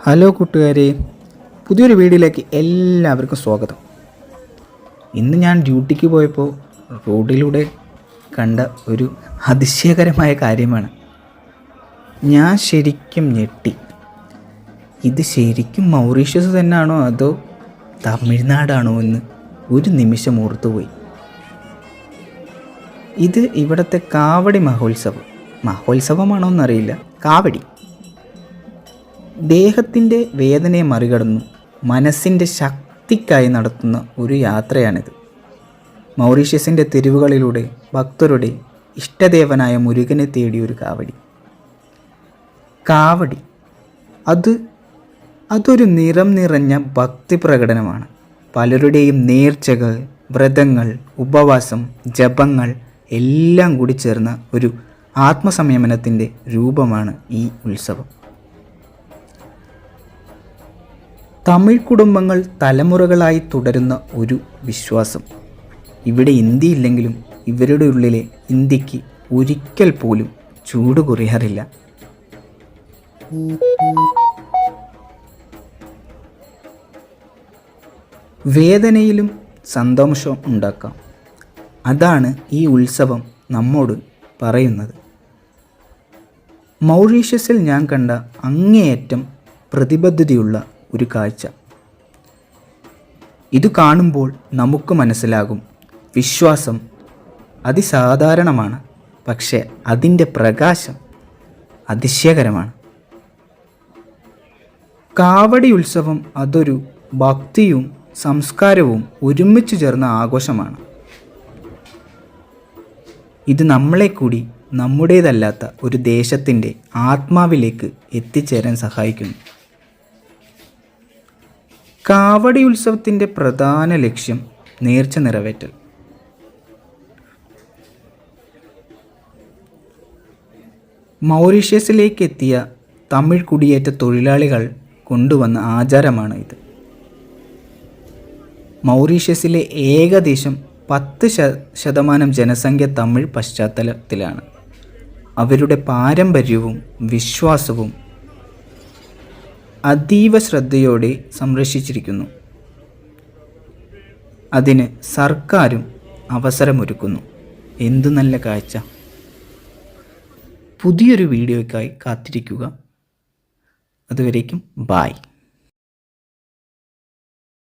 Hello കൂട്ടുകാരെ പുതിയൊരു വീഡിയോയിലേക്ക് എല്ലാവർക്കും സ്വാഗതം. ഇന്ന് ഞാൻ ഡ്യൂട്ടിക്ക് പോയപ്പോൾ റോഡിലൂടെ കണ്ട ഒരു അതിശയകരമായ കാര്യമാണ്. ഞാൻ ശരിക്കും ഞെട്ടി. ഇത് ശരിക്കും മൗറീഷ്യസ് തന്നെയാണോ അതോ തമിഴ്നാടാണോ എന്ന് ഒരു നിമിഷം ഓർത്തുപോയി. ഇത് ഇവിടുത്തെ കാവടി മഹോത്സവം. മഹോത്സവമാണോ എന്നറിയില്ല കാവടി. ദേഹത്തിന്റെ വേദനയെ മറികടന്നു. മനസ്സിന്റെ ശക്തിക്കായി നടത്തുന്ന ഒരു യാത്രയാണിത്. മൗറീഷ്യസിന്റെ തെരുവുകളിലൂടെ ഭക്തരുടെ ഇഷ്ടദേവനായ മുരുകനെ തേടിയ ഒരു കാവടി. കാവടി. അത് അതൊരു നിറം നിറഞ്ഞ ഭക്തി പ്രകടനമാണ്. പലരുടെയും നേർച്ചകൾ വ്രതങ്ങൾ ഉപവാസം ജപങ്ങൾ എല്ലാം കൂടി ചേർന്ന ഒരു ആത്മസംയമനത്തിന്റെ രൂപമാണ് ഈ ഉത്സവം. തമിഴ് കുടുംബങ്ങൾ തലമുറകളായി തുടരുന്ന ഒരു വിശ്വാസം. ഇവിടെ ഇന്ത്യ ഇല്ലെങ്കിലും ഇവരുടെ ഉള്ളിലെ ഇന്ത്യയ്ക്ക് ഒരിക്കൽ പോലും ചൂട് കുറയാറില്ല. വേദനയിലും സന്തോഷവും ഉണ്ടാക്കാം. അതാണ് ഈ ഉത്സവം നമ്മോട് പറയുന്നത്. മൗറീഷ്യസിൽ ഞാൻ കണ്ട അങ്ങേയറ്റം പ്രതിബദ്ധതയുള്ള ഒരു കാഴ്ച. ഇത് കാണുമ്പോൾ നമുക്ക് മനസ്സിലാകും. വിശ്വാസം അതിസാധാരണമാണ്. പക്ഷേ അതിന്റെ പ്രകാശം അതിശയകരമാണ്. കാവടി ഉത്സവം അതൊരു ഭക്തിയും സംസ്കാരവും ഒരുമിച്ച് ചേർന്ന ആഘോഷമാണ്. ഇത് നമ്മളെ കൂടി നമ്മുടേതല്ലാത്ത ഒരു ദേശത്തിന്റെ ആത്മാവിലേക്ക് എത്തിച്ചേരാൻ സഹായിക്കുന്നു. കാവടി ഉത്സവത്തിന്റെ പ്രധാന ലക്ഷ്യം നേർച്ച നിറവേറ്റൽ. മൗറീഷ്യസിലേക്ക് എത്തിയ തമിഴ് കുടിയേറ്റ തൊഴിലാളികൾ കൊണ്ടുവന്ന ആചാരമാണ് ഇത്. മൗറീഷ്യസിലെ ഏകദേശം പത്ത് ശതമാനം ജനസംഖ്യ തമിഴ് പശ്ചാത്തലത്തിലാണ്. അവരുടെ പാരമ്പര്യവും വിശ്വാസവും അതീവ ശ്രദ്ധയോടെ സംരക്ഷിച്ചിരിക്കുന്നു. അതിന് സർക്കാരും അവസരമൊരുക്കുന്നു. എന്തു നല്ല കാഴ്ച. പുതിയൊരു വീഡിയോയ്ക്കായി കാത്തിരിക്കുക. അതുവരേക്കും ബായ്